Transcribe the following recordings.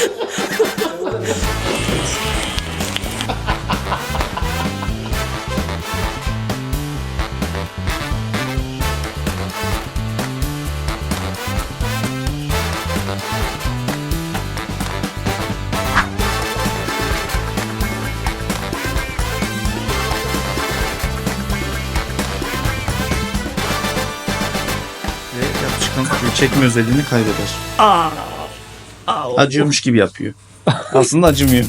Ve yapışkan çekme özelliğini kaybeder. Acıyormuş gibi yapıyor. Aslında acımıyor.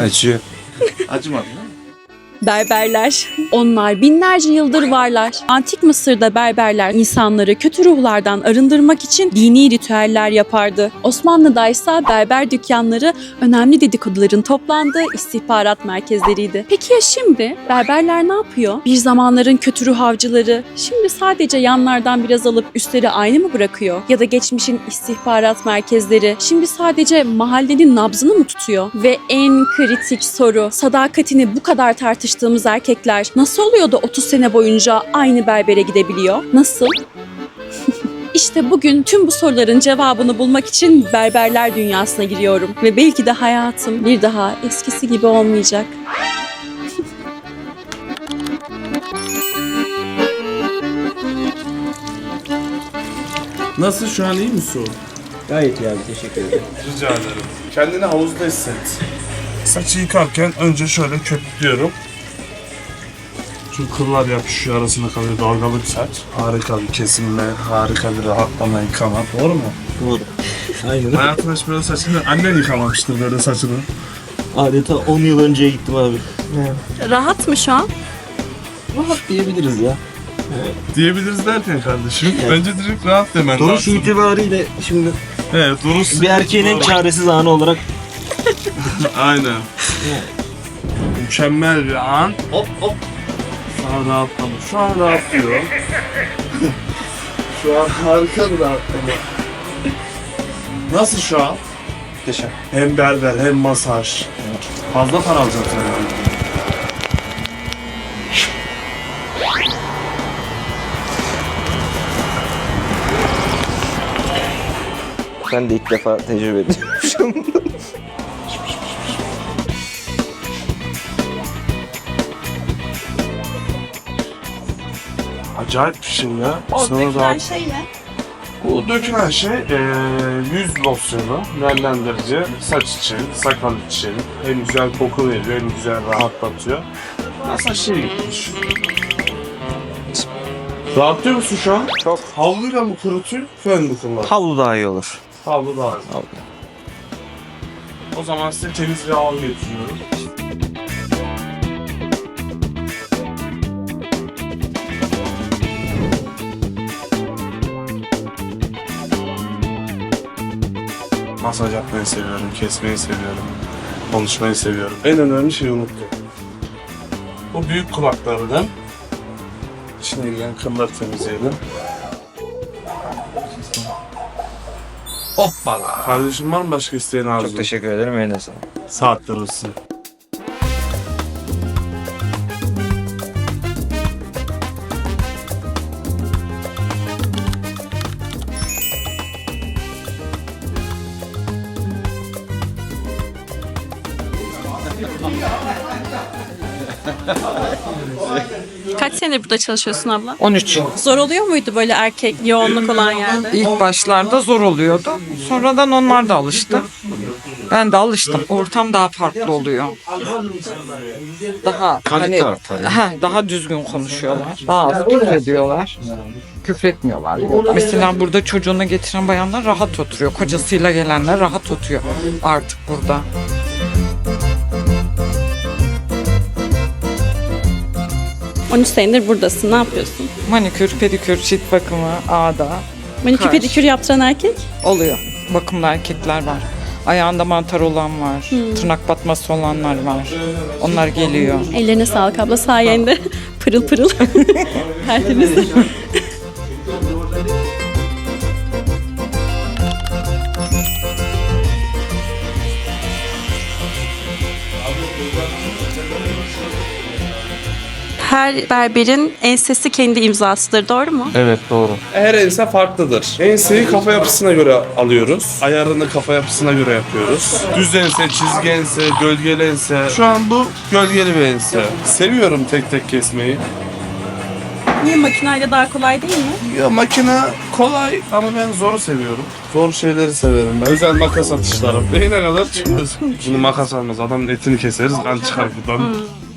Acıyor. Acımadı? Berberler. Onlar binlerce yıldır varlar. Antik Mısır'da berberler insanları kötü ruhlardan arındırmak için dini ritüeller yapardı. Osmanlı'da ise berber dükkanları önemli dedikoduların toplandığı istihbarat merkezleriydi. Peki ya şimdi? Berberler ne yapıyor? Bir zamanların kötü ruh avcıları şimdi sadece yanlardan biraz alıp üstleri aynı mı bırakıyor? Ya da geçmişin istihbarat merkezleri şimdi sadece mahallenin nabzını mı tutuyor? Ve en kritik soru sadakatini bu kadar tartıştığımız erkekler nasıl oluyor da 30 sene boyunca aynı berbere gidebiliyor? Nasıl? İşte bugün tüm bu soruların cevabını bulmak için berberler dünyasına giriyorum ve belki de hayatım bir daha eskisi gibi olmayacak. Nasıl şu an iyi mi su? Gayet iyi abi teşekkür ederim. Rica ederim. Kendini havuzda hisset. Saçı yıkarken önce şöyle köpüklüyorum. Çünkü kıllar yapışıyor arasında kalıyor dalgalı bir saç. Harika bir kesinme, harika bir rahatlama yıkama. Doğru mu? Doğru. Aynen. Hayatında hiç böyle saçını annen yıkamamıştır böyle saçını. Adeta 10 yıl önceye gittim abi. Rahat mı şu an? Rahat diyebiliriz ya. Diyebiliriz derken kardeşim. Bence direkt rahat demen Duruş lazım. itibariyle şimdi Evet, duruş. bir erkeğin en çaresiz anı olarak Aynen. Mükemmel bir an. Hop hop. Şu an rahatladı. Şu an rahatlıyor. şu an harika bir rahatlama. Nasıl şu an? muhteşem. Hem berber hem masaj. Fazla para alacaksın herhalde. Ben de ilk defa tecrübe ediyorum. Acayip bir şey ya. Sana rahat. şey ne? Bu dökülen şey eee, yüz losyonu, nemlendirici, saç için, sakal için. Hem güzel koku veriyor hem güzel rahatlatıyor. Masaj şey gitmiş. Rahatlıyor musun şu an? Çok. Havluyla mı kurutuyor, fön mü kullan? Havlu daha iyi olur. Havlu daha iyi. O zaman size temiz bir havlu getiriyorum. Masaj yapmayı seviyorum, kesmeyi seviyorum, konuşmayı seviyorum. En önemli şeyi unuttum. Bu büyük kulaklardan içine giren kılları temizleyelim. Hoppala. Kardeşim var mı başka isteğin arzu? Çok teşekkür ederim. Eline sağlık. Saatler olsun. Kaç senedir burada çalışıyorsun abla? 13. Zor oluyor muydu böyle erkek yoğunluk olan yerde? İlk başlarda zor oluyordu. Sonradan onlar da alıştı. Ben de alıştım. Ortam daha farklı oluyor. Daha hani he, daha düzgün konuşuyorlar. Daha az küfrediyorlar. Küfretmiyorlar. Mesela burada çocuğunu getiren bayanlar rahat oturuyor. Kocasıyla gelenler rahat oturuyor artık burada. 13 senedir buradasın. Ne yapıyorsun? Manikür, pedikür, cilt bakımı, ağda Manikür Karşı. pedikür yaptıran erkek? oluyor. Bakımlı erkekler var. Ayağında mantar olan var. Tırnak batması olanlar var. Onlar geliyor. Ellerine sağlık abla sayende. pırıl pırıl. Tertemiz. Her berberin ensesi kendi imzasıdır doğru mu? Evet doğru. Her ense farklıdır. Enseyi kafa yapısına göre alıyoruz. Ayarını kafa yapısına göre yapıyoruz. Düz ense, çizgi ense, gölgeli ense. Şu an bu gölgeli bir ense. Seviyorum tek tek kesmeyi. Niye makineyle daha kolay değil mi? Ya makine kolay ama ben zoru seviyorum. Zor şeyleri severim ben. Özel makas atışlarım. Neyine kadar çıkıyorsun? Bunu makas almaz. Adamın etini keseriz. Kan çıkar buradan.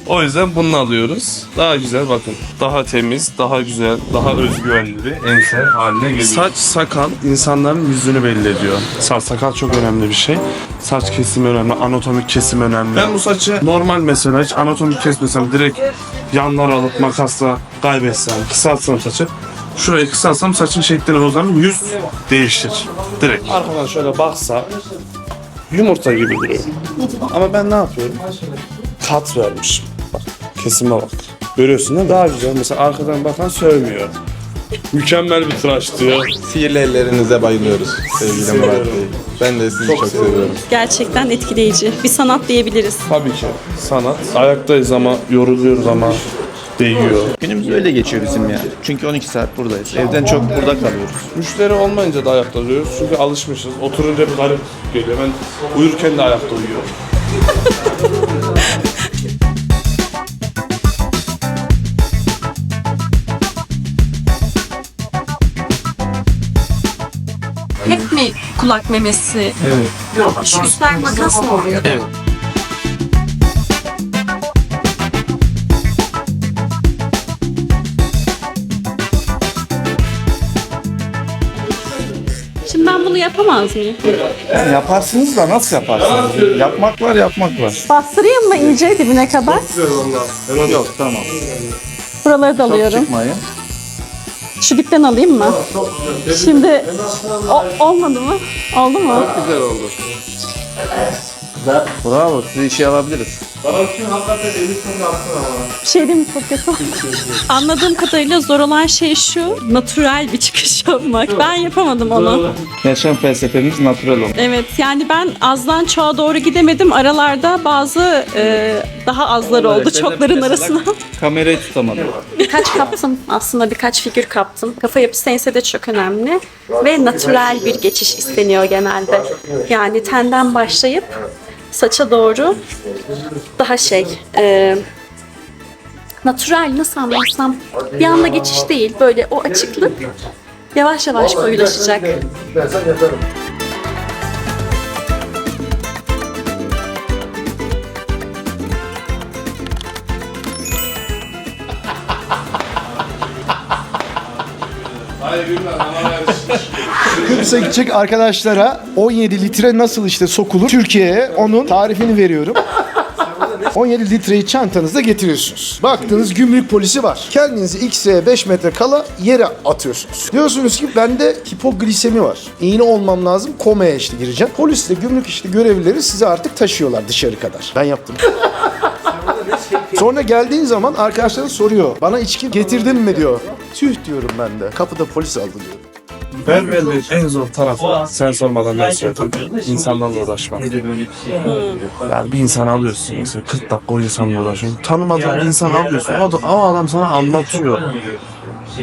O yüzden bunu alıyoruz. Daha güzel bakın. Daha temiz, daha güzel, daha özgüvenli bir ense haline geliyor. Saç, sakal insanların yüzünü belli ediyor. Saç, sakal çok önemli bir şey. Saç kesimi önemli, anatomik kesim önemli. Ben bu saçı normal mesela hiç anatomik kesmesem direkt yanlar alıp makasla kaybetsem, kısaltsam saçı Şurayı kısalsam saçın şeklini bozarım, yüz değişir. Direkt. Arkadan şöyle baksa yumurta gibi duruyor. Ama ben ne yapıyorum? Kat vermişim. Kesime bak. Görüyorsun değil mi? Daha güzel. Mesela arkadan bakan sövmüyor. Mükemmel bir tıraş diyor. Sihirli ellerinize bayılıyoruz sevgili Murat Bey. Ben de sizi çok, seviyorum. Gerçekten etkileyici. Bir sanat diyebiliriz. Tabii ki sanat. Ayaktayız ama yoruluyoruz ama değiyor. Günümüz öyle geçiyor bizim yani. Çünkü 12 saat buradayız. Evden çok burada kalıyoruz. Müşteri olmayınca da ayakta duruyoruz çünkü alışmışız. Oturunca bir garip geliyor. Ben uyurken de ayakta uyuyorum. kulak memesi? Evet. Şu üstler makas mı oluyor? Evet. Şimdi ben bunu yapamaz mıyım? Yaparsınız da nasıl yaparsınız? Yapmak var yapmak var. Bastırayım mı iyice dibine kadar? Yok tamam. Buraları da alıyorum. Çıkmayın. Şu dipten alayım mı? Şimdi o, olmadı mı? Oldu mu? Güzel oldu. Bravo sizi işe alabiliriz. Bir şey değil mi? Çok kötü. Anladığım kadarıyla zor olan şey şu. Natural bir çıkış yapmak. Ben yapamadım onu. Yaşam felsefemiz natural olmak. Evet yani ben azdan çoğa doğru gidemedim. Aralarda bazı e, daha azlar oldu ben de çokların mesela- arasına. Kamerayı tutamadım. birkaç kaptım aslında birkaç figür kaptım. Kafa yapısı ense de çok önemli. Ve natural bir geçiş isteniyor genelde. Yani tenden başlayıp saça doğru daha şey e, natural nasıl anlatsam bir anda geçiş değil böyle o açıklık yavaş yavaş koyulaşacak. Kıbrıs'a gidecek arkadaşlara 17 litre nasıl işte sokulur Türkiye'ye onun tarifini veriyorum. 17 litreyi çantanızda getiriyorsunuz. Baktınız gümrük polisi var. Kendinizi X'e 5 metre kala yere atıyorsunuz. Diyorsunuz ki bende hipoglisemi var. İğne olmam lazım. Komaya işte gireceğim. Polis de gümrük işte görevlileri sizi artık taşıyorlar dışarı kadar. Ben yaptım. Sonra geldiğin zaman arkadaşların soruyor. Bana içki getirdin mi diyor. Tüh diyorum ben de. Kapıda polis aldı diyor. Berberliğin en zor tarafı sen sormadan ben söyledim. İnsanlarla uğraşmak. Yani bir insan alıyorsun mesela 40 dakika o insanla uğraşıyorsun. Tanımadığın insan alıyorsun. O, da, o adam sana anlatıyor.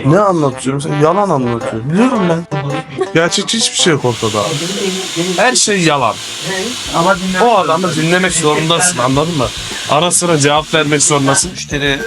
Ne anlatıyor? Mesela yalan anlatıyor. Biliyorum ben. Gerçekçi hiçbir şey yok ortada. Her şey yalan. Ama o adamı dinlemek zorundasın anladın mı? Ara sıra cevap vermek zorundasın. Müşteri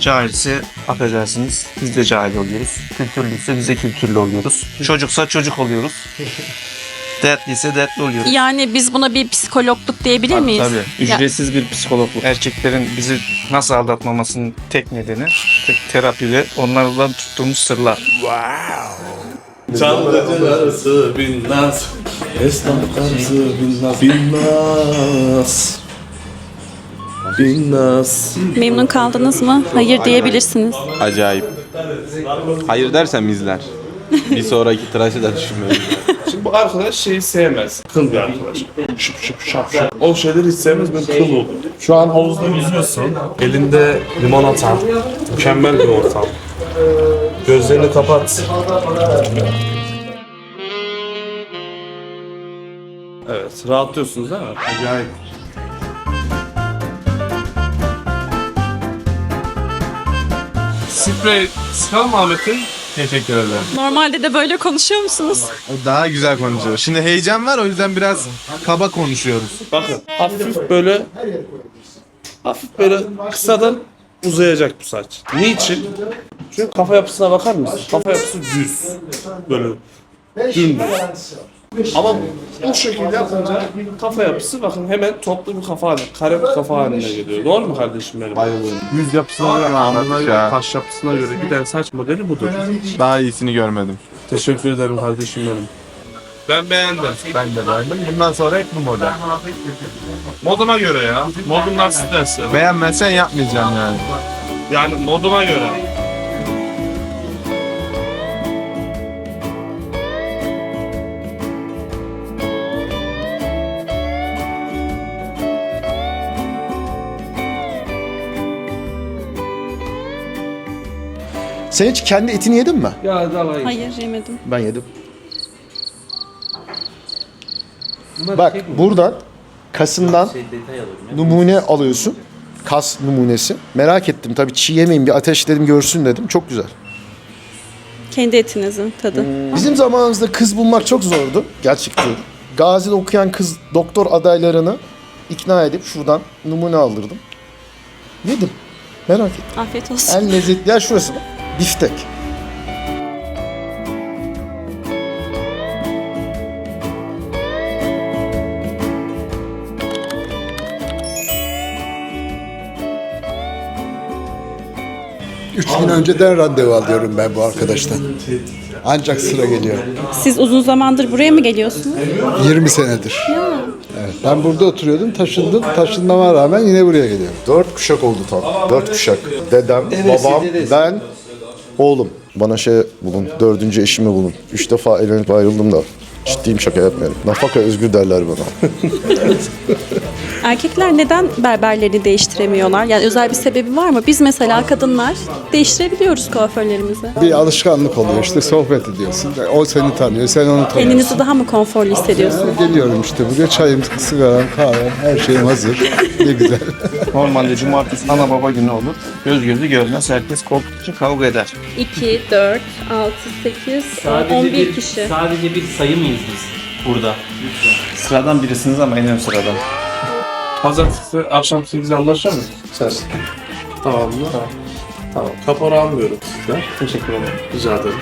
cahilse affedersiniz biz de cahil oluyoruz. Kültürlüyse biz de kültürlü oluyoruz. Çocuksa çocuk oluyoruz. Dertliyse dertli oluyoruz. Yani biz buna bir psikologluk diyebilir miyiz? Tabii. Ücretsiz bir psikologluk. Erkeklerin bizi nasıl aldatmamasının tek nedeni tek terapi ve onlardan tuttuğumuz sırlar. Çandacı arası bin naz Esnaf karısı bin Bin naz Bin naz Memnun kaldınız mı? Hayır diyebilirsiniz. Acayip. Hayır dersem izler. Bir sonraki tıraşı da düşünmeyin. Şimdi bu arkadaş şeyi sevmez. Kıl bir arkadaş. Şıp şıp şap şap. O şeyleri hiç sevmez ben kıl oldum. Şu an havuzda yüzüyorsun. Elinde limonata. Mükemmel bir ortam. Gözlerini kapat. Evet, rahatlıyorsunuz değil mi? Acayip. Sprey sıkalım mı Ahmet Bey? Teşekkür ederim. Normalde de böyle konuşuyor musunuz? Daha güzel konuşuyor. Şimdi heyecan var o yüzden biraz kaba konuşuyoruz. Bakın hafif böyle hafif böyle kısadan uzayacak bu saç. Niçin? Çünkü kafa yapısına bakar mısın? Kafa yapısı düz. Böyle dümdüz. Ama bu şekilde yapınca kafa yapısı bakın hemen toplu bir kafa haline, kare bir kafa haline geliyor. Doğru mu kardeşim benim? Bayılıyorum. Yüz yapısına göre ya. Kaş yapısına göre giden saç modeli budur. Daha iyisini görmedim. Teşekkür ederim kardeşim benim. Ben beğendim. Ben de beğendim. Bundan sonra hep bu model. Moduma göre ya. Modum nasıl derse. Beğenmezsen yapmayacağım yani. Yani moduma göre. Sen hiç kendi etini yedin mi? Ya dalayım. Hayır yemedim. Ben yedim. Bak buradan kasından numune alıyorsun. Kas numunesi. Merak ettim tabii çiğ yemeyin bir ateşledim görsün dedim. Çok güzel. Kendi etinizin tadı. Bizim zamanımızda kız bulmak çok zordu. Gerçekten. Gazi'de okuyan kız doktor adaylarını ikna edip şuradan numune aldırdım. Yedim. Merak ettim. Afiyet olsun. En lezzetli yer şurası bak. Biftek. Üç gün önceden randevu alıyorum ben bu arkadaştan. Ancak sıra geliyor. Siz uzun zamandır buraya mı geliyorsunuz? 20 senedir. Evet, ben burada oturuyordum, taşındım. Taşınmama rağmen yine buraya geliyorum. Dört kuşak oldu tam. Dört kuşak. Dedem, babam, ben, oğlum. Bana şey bulun, dördüncü eşimi bulun. Üç defa evlenip ayrıldım da. Ciddiyim şaka yapmıyorum. Nafaka özgür derler bana. Erkekler neden berberlerini değiştiremiyorlar? Yani özel bir sebebi var mı? Biz mesela kadınlar değiştirebiliyoruz kuaförlerimizi. Bir alışkanlık oluyor işte sohbet ediyorsun. O seni tanıyor, sen onu tanıyorsun. Kendinizi daha mı konforlu hissediyorsunuz? Geliyorum işte buraya çayım, sigaram, kahvem, her şeyim hazır. Ne güzel. Normalde cumartesi ana baba günü olur. Göz gözü görmez. Herkes korktuk için kavga eder. 2, 4, 6, 8, Sadece 11 bir, kişi. Sadece bir sayı mıyız biz burada? Sıradan birisiniz ama en ön sıradan. Pazartesi akşam 8'de anlaşır mıyız? Söz. Tamam mı? Tamam. Tamam. Kapora almıyorum sizden. Teşekkür ederim. Rica ederim.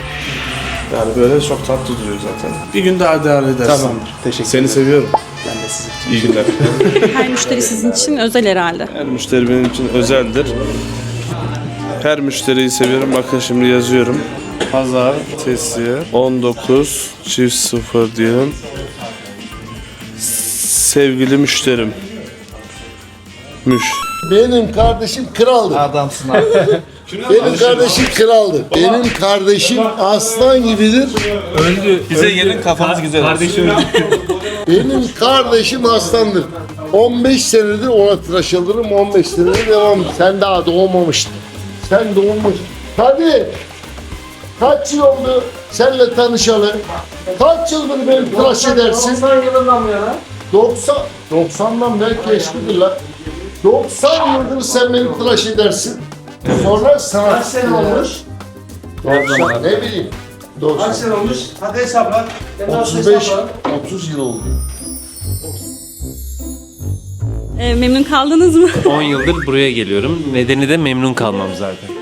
Yani böyle çok tatlı duruyor zaten. Bir gün daha idare edersin. Tamamdır. Teşekkür Seni seviyorum. Ben de sizi. İyi günler. Her müşteri sizin için özel herhalde. Her müşteri benim için özeldir. Her müşteriyi seviyorum. Bakın şimdi yazıyorum. Pazar tesiye 19 çift 0 diyelim. Sevgili müşterim. Müş. Benim kardeşim kraldı. Adamsın abi. Benim kardeşim kraldı. Benim kardeşim aslan gibidir. Bize gelin kafanız güzel olsun. Benim kardeşim aslandır. 15 senedir ona tıraş alırım, 15 senedir devam. Sen daha doğmamıştın. Sen doğmuş. Hadi. Kaç yıl oldu seninle tanışalı? Kaç yıldır beni tıraş edersin? 90 yılından mı ya? 90, 90'dan belki eskidir lan. 90 yıldır sen beni tıraş edersin. Sonra sanat Kaç sene olmuş? 90, ne bileyim. 90. Kaç sene olmuş? Hadi hesapla. 35, 30 yıl oldu. Ee, memnun kaldınız mı? 10 yıldır buraya geliyorum. Nedeni de memnun kalmam zaten.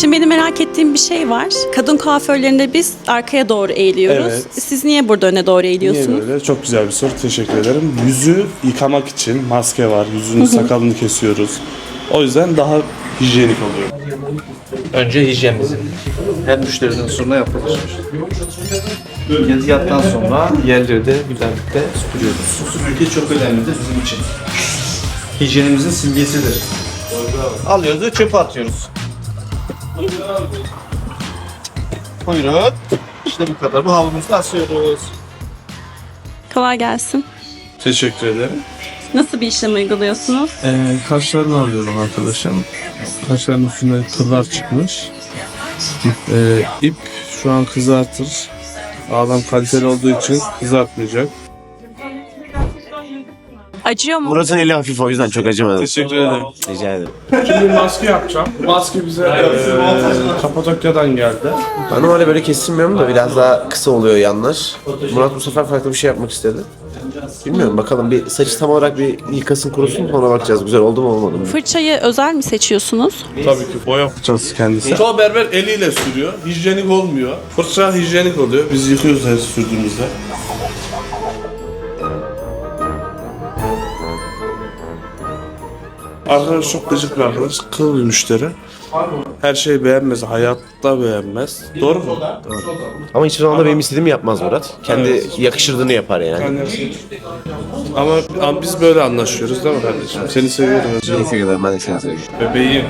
Şimdi benim merak ettiğim bir şey var. Kadın kuaförlerinde biz arkaya doğru eğiliyoruz. Evet. Siz niye burada öne doğru Niye eğiliyorsunuz? böyle? Çok güzel bir soru. Teşekkür ederim. Yüzü yıkamak için maske var. Yüzünün sakalını kesiyoruz. O yüzden daha hijyenik oluyor. Önce hijyen bizim. Her müşteriden sonra yapılır. Tezgahtan sonra yerleri de güzellikle süpürüyoruz. Süpürge çok önemlidir bizim için. Hijyenimizin simgesidir. Alıyoruz ve çöpe atıyoruz. Buyurun. İşte bu kadar. Bu havlumuzu asıyoruz. Kolay gelsin. Teşekkür ederim. Nasıl bir işlem uyguluyorsunuz? Ee, kaşlarını alıyorum arkadaşım. Kaşların üstünde kıllar çıkmış. Ee, ip şu an kızartır. Adam kaliteli olduğu için kızartmayacak. Acıyor mu? Murat'ın eli hafif o yüzden çok acımadı. Teşekkür ederim. Rica ederim. Şimdi maske yapacağım. Maske bize eee Kapadokya'dan geldi. Ben normalde böyle kestirmiyorum da biraz daha kısa oluyor yanlar. Murat bu sefer farklı bir şey yapmak istedi. Bilmiyorum bakalım bir saçı tam olarak bir yıkasın kurusun sonra bakacağız güzel oldu mu olmadı mı? Fırçayı özel mi seçiyorsunuz? Tabii ki boya fırçası kendisi. Çoğu berber eliyle sürüyor. Hijyenik olmuyor. Fırça hijyenik oluyor. Biz yıkıyoruz her sürdüğümüzde. Arkadaş çok gıcık bir arkadaş. Kıl bir müşteri. Her şeyi beğenmez. Hayatta beğenmez. Doğru mu? Ama hiçbir zaman da benim istediğimi yapmaz Murat. Kendi yakışırdığını yapar yani. Yani ama, ama biz böyle anlaşıyoruz değil mi kardeşim? Seni seviyorum. Özlem. Teşekkür ederim ben de seni seviyorum. Bebeğim.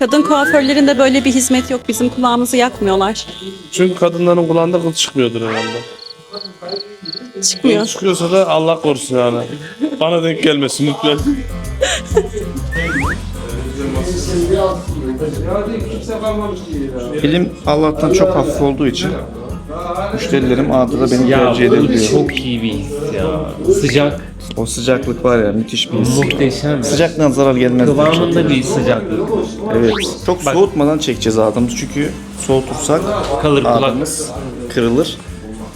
Kadın kuaförlerinde böyle bir hizmet yok. Bizim kulağımızı yakmıyorlar. Çünkü kadınların kulağında kıl çıkmıyordur herhalde. Çıkmıyor. Çıkıyorsa da Allah korusun yani. Bana denk gelmesin lütfen. Elim Allah'tan çok hafif olduğu için müşterilerim anında da beni tercih edebiliyor. Çok iyi bir his ya. Sıcak, O sıcaklık var ya müthiş bir his. muhteşem. Sıcaktan zarar gelmez. Kıvamında bir sıcaklık. Evet. Çok soğutmadan çekeceğiz adımızı çünkü soğutursak Kalır kulak. kırılır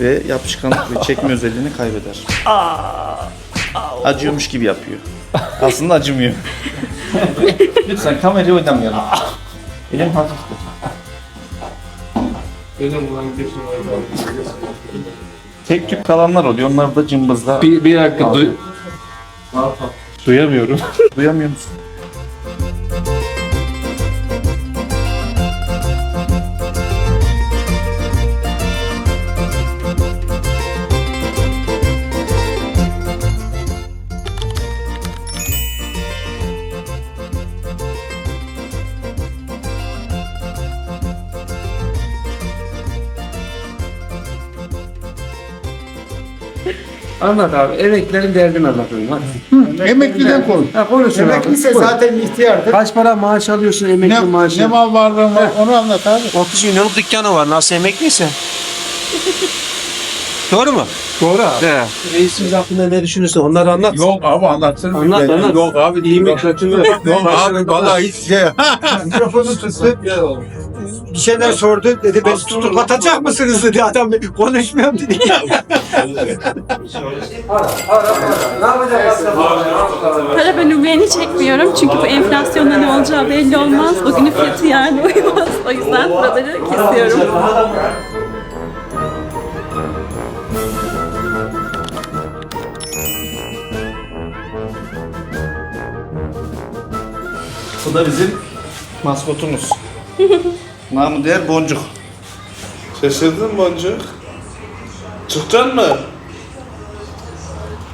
ve yapışkanlık ve çekme özelliğini kaybeder. Acıyormuş gibi yapıyor. Aslında acımıyor. Lütfen kamerayı oynamayalım. Elim hafifti. Tek tük kalanlar oluyor. Onlar da cımbızla. Bir, bir dakika duy- Duyamıyorum. Duyamıyor musun? Anlat abi. Emeklilerin derdini anlatıyorum. Hadi. Emekliden konuş. Ha, konuşun abi. Emekliyse zaten ihtiyardır. Kaç para maaş alıyorsun emekli maaşı? Ne mal varlığın var onu anlat abi. 30 milyonluk dükkanı var nasıl emekliyse. Doğru mu? Doğru abi. He. Reisimiz hakkında ne düşünürsün? Onları anlat. Yok abi anlatsın. Anlat anlat. Yok abi İyi mi kötü mü? Yok abi vallahi hiç şey. Mikrofonu tuttu. Bir şeyler sordu. Dedi ben tutuklatacak mısınız dedi adam. Konuşmuyorum dedi. Para ben ümreni çekmiyorum çünkü bu enflasyonda ne olacağı belli olmaz. Bugünün fiyatı yarın uymaz. O yüzden buraları kesiyorum. Bu da bizim maskotumuz. Namı diğer boncuk. Şaşırdın mı Boncuk? Çıkacaksın mı?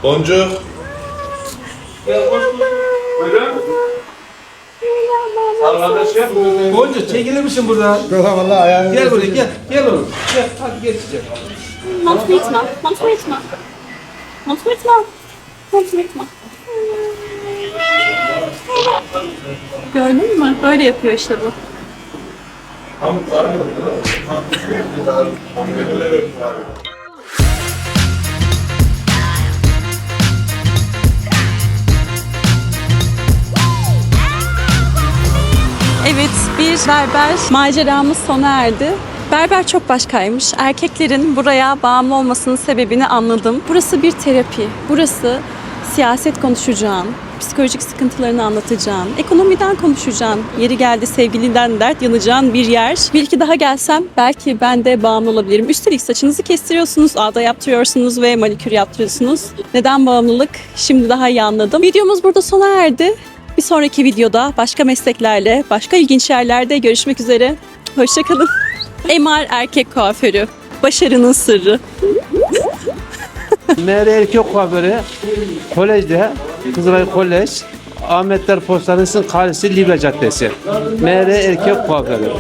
Boncuk. Boncu çekilir misin buradan? Yok vallahi ayağını. Gel buraya gel. Gel oğlum. Gel hadi? Mont mu yırtma? Mont mu yırtma? Mont mu yırtma? Gördün mü? Böyle yapıyor işte bu. Evet, bir berber maceramız sona erdi. Berber çok başkaymış. Erkeklerin buraya bağımlı olmasının sebebini anladım. Burası bir terapi. Burası siyaset konuşacağın, psikolojik sıkıntılarını anlatacağın, ekonomiden konuşacağın, yeri geldi sevgiliden dert yanacağın bir yer. Bir iki daha gelsem belki ben de bağımlı olabilirim. Üstelik saçınızı kestiriyorsunuz, ağda yaptırıyorsunuz ve manikür yaptırıyorsunuz. Neden bağımlılık? Şimdi daha iyi anladım. Videomuz burada sona erdi. Bir sonraki videoda başka mesleklerle, başka ilginç yerlerde görüşmek üzere. Hoşçakalın. MR erkek kuaförü. Başarının sırrı. MR erkek kuaförü kolejde Kızılay Kolej Ahmetler Postanesi'nin karşısı Libya Caddesi. MR erkek kuaförü.